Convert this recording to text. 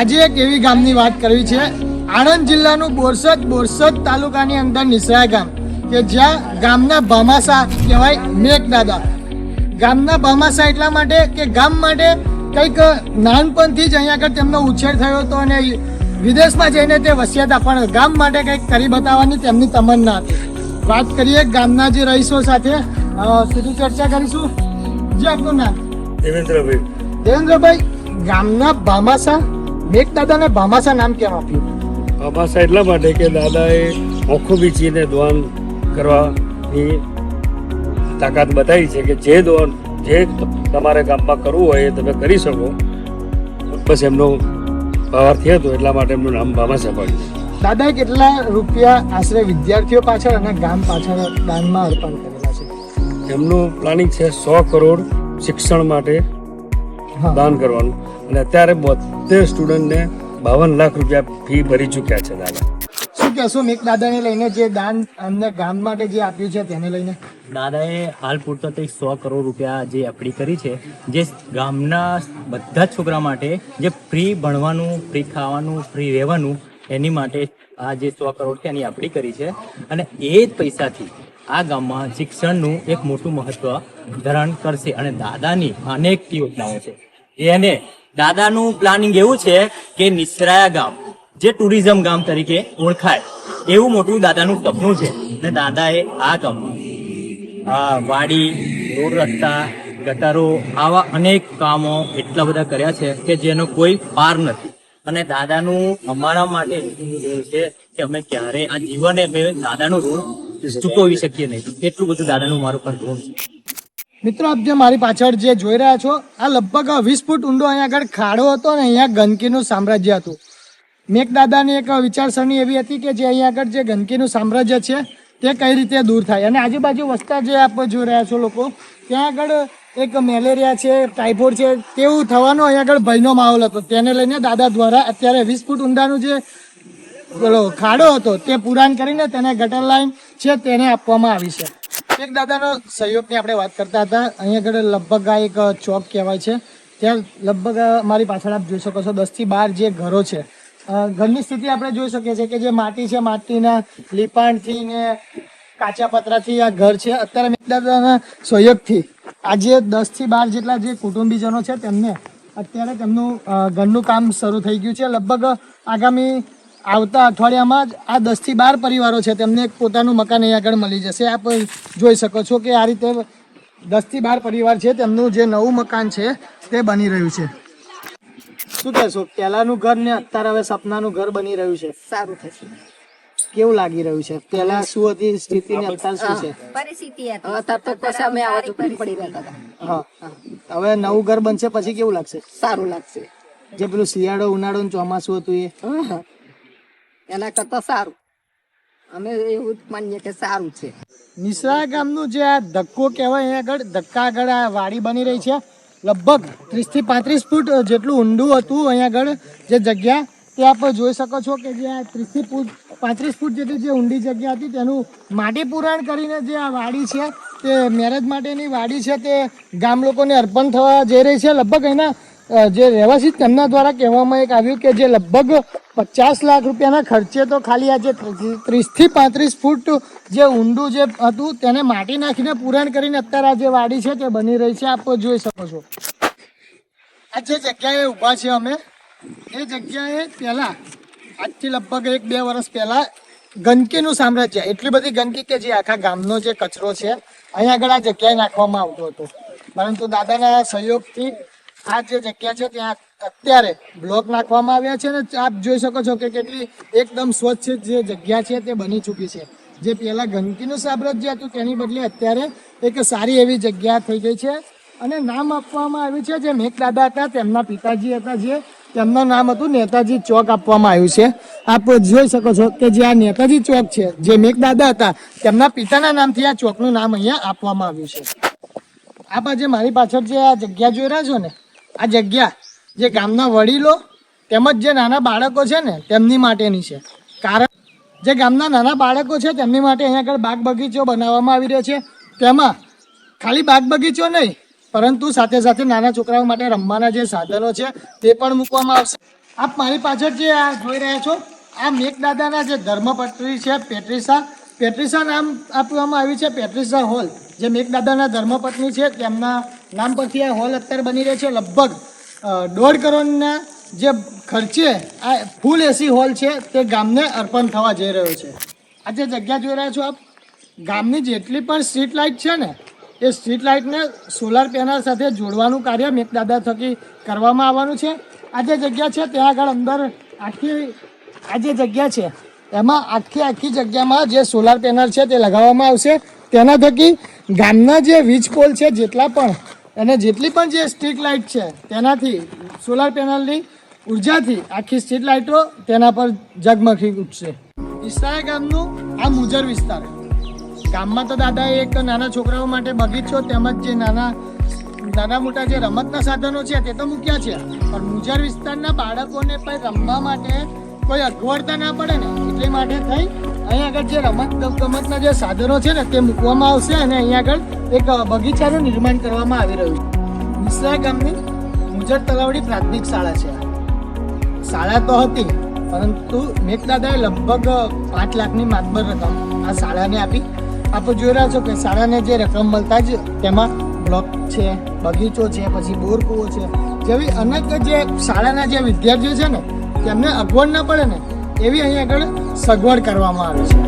આજે એક એવી ગામની વાત કરવી છે. આણંદ જિલ્લાનું બોરસદ બોરસદ તાલુકાની અંદર નિસરા ગામ કે જ્યાં ગામના ભામાસા કહેવાય મેઘદાદા. ગામના ભામાસા એટલા માટે કે ગામ માટે કંઈક નાનપણથી જ અહીંયા આગળ તેમનો ઉછેર થયો હતો અને વિદેશમાં જઈને તે વસિયત પણ ગામ માટે કંઈક કરી બતાવવાની તેમની તમન્ના હતી. વાત કરીએ ગામના જે રહીશો સાથે સીધી ચર્ચા કરીશું. જે આપનું નામ? દેવેન્દ્રભાઈ. દેવેન્દ્રભાઈ ગામના ભામાસા મેઘદાદાને ભામાસા નામ કેમ આપ્યું? ભામાસા એટલા માટે કે દાદાએ આંખો બીચીને દ્વાન કરવાની તાકાત બતાવી છે કે જે દ્વાન જે તમારે ગામમાં કરવું હોય એ તમે કરી શકો. બસ એમનો ભાવાર્થી હતો એટલા માટે એમનું નામ ભામાસા પડ્યું. દાદાએ કેટલા રૂપિયા આશરે વિદ્યાર્થીઓ પાછળ અને ગામ પાછળ દાનમાં અર્પણ કરેલા છે? એમનું પ્લાનિંગ છે સો કરોડ શિક્ષણ માટે દાન કરવાનું. અને અત્યારે બોતેર સ્ટુડન્ટને બાવન લાખ રૂપિયા ફી ભરી ચૂક્યા છે દાદા. શું કહેશો મેઘદાદાને લઈને જે દાન અમને ગામ માટે જે આપ્યું છે તેને લઈને? દાદાએ હાલ પૂરતો તે સો કરોડ રૂપિયા જે એફડી કરી છે જે ગામના બધા જ છોકરા માટે જે ફ્રી ભણવાનું ફ્રી ખાવાનું ફ્રી રહેવાનું એની માટે આ જે સો કરોડ છે એની આપણી કરી છે. અને એ જ પૈસાથી આ ગામમાં શિક્ષણનું એક મોટું મહત્વ ધારણ કરશે અને દાદાની અનેક યોજનાઓ છે. એને દાદાનું પ્લાનિંગ એવું છે કે નિસરાયા ગામ, જે ટુરિઝમ ગામ તરીકે ઓળખાય, એવું મોટું દાદાનું સપનું છે. અને દાદાએ આ આ વાડી, રોડ રસ્તા, ગટારો, આવા અનેક કામો એટલા બધા કર્યા છે કે જેનો કોઈ પાર નથી. અને દાદાનું અમારા માટે છે કે અમે ક્યારે આ જીવને દાદાનું ઋણ ચૂકવી શકીએ નહીં. એટલું બધું દાદાનું મારું પર ઋણ છે. મિત્રો, આપ જે મારી પાછળ જે જોઈ રહ્યા છો, આ લગભગ વીસ ફૂટ ઊંડો અહીંયા આગળ ખાડો હતો અને અહીંયા ગંદકીનું સામ્રાજ્ય હતું. મેઘદાદાની એક વિચારસરણી એવી હતી કે જે અહીંયા આગળ જે ગંદકીનું સામ્રાજ્ય છે, તે કઈ રીતે દૂર થાય. અને આજુબાજુ વસતા જે આપ જોઈ રહ્યા છો લોકો, ત્યાં આગળ એક મેલેરિયા છે, ટાઇફોઇડ છે, તેવું થવાનો અહીંયા આગળ ભયનો માહોલ હતો. તેને લઈને દાદા દ્વારા અત્યારે વીસ ફૂટ ઊંડાનું જે, પેલો ખાડો હતો, તે પુરાણ કરીને તેને ગટર લાઈન છે, તેને આપવામાં આવી છે. એક દાદાનો સહયોગની આપણે વાત કરતા હતા. અહીંયા આગળ લગભગ આ એક ચોક કહેવાય છે. ત્યાં લગભગ મારી પાછળ આપ જોઈ શકો છો દસથી બાર જે ઘરો છે. ઘરની સ્થિતિ આપણે જોઈ શકીએ છીએ કે જે માટી છે, માટીના લીપાણથી ને કાચા પતરાથી આ ઘર છે. અત્યારે મેઘદાદાના સહયોગથી આજે દસથી બાર જેટલા જે કુટુંબીજનો છે તેમને અત્યારે તેમનું ઘરનું કામ શરૂ થઈ ગયું છે. લગભગ આગામી આવતા અઠવાડિયામાં જ આ દસથી બાર પરિવારો છે તેમને એક પોતાનું મકાન અહીં આગળ મળી જશે. આપ જોઈ શકો છો કે આ રીતે દસથી બાર પરિવાર છે તેમનું જે નવું મકાન છે તે બની રહ્યું છે. શું કહેશો? પહેલાનું ઘર ને અત્યારે હવે સપનાનું ઘર બની રહ્યું છે. સારું થશે. કેવું લાગી રહ્યું છે? પહેલા શું હતી સ્થિતિ ને અત્યારે શું છે? પરિસ્થિતિ અત્યારે તો પછી અમે આવા ઝૂંપડી પડી રહેતા હતા. હા. હવે નવું ઘર બનશે પછી કેવું લાગશે? સારું લાગશે. જે પેલું શિયાળો ઉનાળો ને ચોમાસું હતું એ? હં. એના કરતા સારું. અમે એવું માનીએ કે સારું છે. નિસરા ગામનું જે આ ધક્કો કહેવાય અહીંયા આગળ, ધક્કા આગળ આ વાડી બની રહી છે. લગભગ ત્રીસથી પાંત્રીસ ફૂટ જેટલું ઊંડું હતું અહીંયા આગળ જે જગ્યા. તે આપ જોઈ શકો છો કે જે આ ત્રીસથી ફૂટ, પાંત્રીસ ફૂટ જેટલી જે ઊંડી જગ્યા હતી, તેનું માટી પુરાણ કરીને જે આ વાડી છે, તે મેરેજ માટેની વાડી છે, તે ગામ લોકોને અર્પણ થવા જઈ રહી છે. લગભગ એના જે રહેવાસી તેમના દ્વારા કહેવામાં એક આવ્યું કે જે લગભગ પચાસ લાખ રૂપિયાના ખર્ચે તો ખાલી આ જે ત્રીસથી પાંત્રીસ ફૂટ જે ઊંડું જે હતું તેને માટી નાખીને પૂરણ કરીને અત્યારે આ જે વાડી છે તે બની રહી છે. આપ જોઈ શકો છો. આ જે જગ્યાએ ઊભા છે અમે, એ જગ્યાએ પહેલા, આજથી લગભગ એક બે વર્ષ પહેલા ગંદકીનું સામ્રાજ્ય, એટલી બધી ગંદકી કે જે આખા ગામનો જે કચરો છે, અહીંયા આગળ આ જગ્યાએ નાખવામાં આવતો હતો. પરંતુ દાદાના સહયોગથી આ જે જગ્યા છે ત્યાં અત્યારે બ્લોક નાખવામાં આવ્યા છે અને આપ જોઈ શકો છો કે કેટલી એકદમ સ્વચ્છ જે જગ્યા છે તે બની ચૂકી છે. જે પહેલાં ગંદકીનું સામ્રાજ્ય હતું, તેની બદલે અત્યારે એક સારી એવી જગ્યા થઈ ગઈ છે અને નામ આપવામાં આવ્યું છે જે મેઘદાદા હતા, તેમના પિતાજી હતા જે, તેમનું નામ હતું નેતાજી ચોક આપવામાં આવ્યું છે. આપ જોઈ શકો છો કે જે આ નેતાજી ચોક છે, જે મેઘદાદા હતા, તેમના પિતાના નામથી આ ચોકનું નામ અહીંયા આપવામાં આવ્યું છે. આ બાજુ મારી પાછળ જે આ જગ્યા જોઈ રહ્યા છો ને આ જગ્યા, જે ગામના વડીલો તેમજ જે નાના બાળકો છે ને, તેમની માટેની છે. કારણ જે ગામના નાના બાળકો છે, તેમની માટે અહીંયા આગળ બાગ બગીચો બનાવવામાં આવી રહ્યો છે. તેમાં ખાલી બાગ બગીચો નહીં, પરંતુ સાથે સાથે નાના છોકરાઓ માટે રમવાના જે સાધનો છે, તે પણ મૂકવામાં આવશે. આપ મારી પાછળ જે આ જોઈ રહ્યા છો, આ મેઘદાદાના જે ધર્મપત્રી છે, પેટ્રિસા. પેટ્રિસા નામ આપવામાં આવ્યું છે, પેટ્રિસા હોલ. જે મેઘદાદાના ધર્મપત્ની છે, તેમના નામ પરથી આ હોલ અત્યારે બની રહ્યો છે. લગભગ દોઢ કરોડના જે ખર્ચે આ ફૂલ એસી હોલ છે, તે ગામને અર્પણ થવા જઈ રહ્યો છે. આ જે જગ્યા જોઈ રહ્યા છો આપ, ગામની જેટલી પણ સ્ટ્રીટ લાઇટ છે ને, એ સ્ટ્રીટ લાઇટને સોલાર પેનલ સાથે જોડવાનું કાર્ય મેઘદાદા થકી કરવામાં આવવાનું છે. આ જે જગ્યા છે, ત્યાં આગળ અંદર આખી, આ જે જગ્યા છે, એમાં આખી આખી જગ્યામાં જે સોલાર પેનલ છે, તે લગાવવામાં આવશે. તેના થકી ગામના જે વીજ પોલ છે, જેટલા પણ, અને જેટલી પણ જે સ્ટ્રીટ લાઇટ છે, તેનાથી, સોલાર પેનલની ઉર્જાથી આખી સ્ટ્રીટ લાઇટો તેના પર ઝગમગી ઉઠશે. ઈસરાય ગામનું આ મુજર વિસ્તાર. ગામમાં તો દાદાએ એક નાના છોકરાઓ માટે બગીચો તેમજ જે નાના નાના મોટા જે રમતના સાધનો છે, તે તો મૂક્યા છે. પણ મુજર વિસ્તારના બાળકોને પણ રમવા માટે કોઈ અગવડતા ના પડે ને, એટલી માટે થઈ અહીંયા આગળ જે રમત ગમતના જે સાધનો છે ને તે મૂકવામાં આવશે અને અહીંયા આગળ એક બગીચાનું નિર્માણ કરવામાં આવી રહ્યું છે. મિશ્રા ગામની મુજર તલાવડી પ્રાથમિક શાળા છે. શાળા તો હતી, પરંતુ મેઘદાદાએ લગભગ પાંચ લાખની માતબર રકમ આ શાળાને આપી. આપ જોઈ રહ્યા છો કે શાળાને જે રકમ મળતા જ તેમાં બ્લોક છે, બગીચો છે, પછી બોર છે. જેવી અનેક જે શાળાના જે વિદ્યાર્થીઓ છે ને, તેમને અગવડ ન પડે ને એવી અહીં આગળ સગવડ કરવામાં આવે છે.